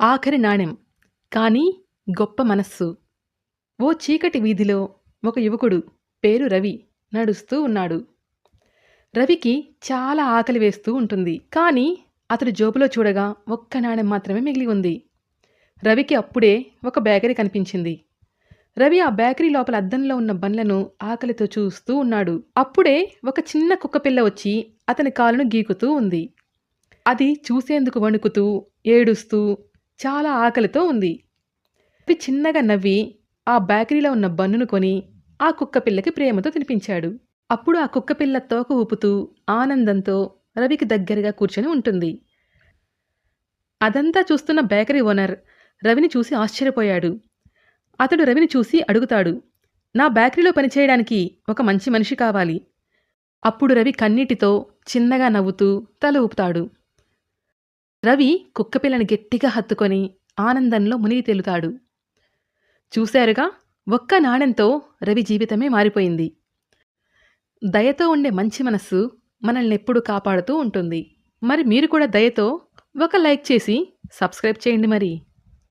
ఆఖరి నాణెం. కానీ గొప్ప మనస్సు. ఓ చీకటి వీధిలో ఒక యువకుడు పేరు రవి నడుస్తూ ఉన్నాడు. రవికి చాలా ఆకలి వేస్తూ ఉంటుంది. కానీ అతడు జోబులో చూడగా ఒక్క నాణెం మాత్రమే మిగిలి ఉంది. రవికి అప్పుడే ఒక బేకరీ కనిపించింది. రవి ఆ బేకరీ లోపల అద్దంలో ఉన్న బండ్లను ఆకలితో చూస్తూ ఉన్నాడు. అప్పుడే ఒక చిన్న కుక్కపిల్ల వచ్చి అతని కాలును గీకుతూ ఉంది. అది చూసేందుకు వణుకుతూ ఏడుస్తూ చాలా ఆకలితో ఉంది. రవి చిన్నగా నవ్వి ఆ బేకరీలో ఉన్న బన్నును కొని ఆ కుక్కపిల్లకి ప్రేమతో తినిపించాడు. అప్పుడు ఆ కుక్కపిల్ల తోక ఊపుతూ ఆనందంతో రవికి దగ్గరగా కూర్చొని ఉంటుంది. అదంతా చూస్తున్న బేకరీ ఓనర్ రవిని చూసి ఆశ్చర్యపోయాడు. అతడు రవిని చూసి అడుగుతాడు నా బేకరీలో పనిచేయడానికి ఒక మంచి మనిషి కావాలి. అప్పుడు రవి కన్నీటితో చిన్నగా నవ్వుతూ తల ఊపుతాడు. రవి కుక్కపిల్లని గట్టిగా హత్తుకొని ఆనందంలో మునిగి తేలుతాడు. చూశారుగా ఒక్క నాణెంతో రవి జీవితమే మారిపోయింది. దయతో ఉండే మంచి మనస్సు మనల్ని ఎప్పుడూ కాపాడుతూ ఉంటుంది. మరి మీరు కూడా దయతో ఒక లైక్ చేసి సబ్స్క్రైబ్ చేయండి మరి.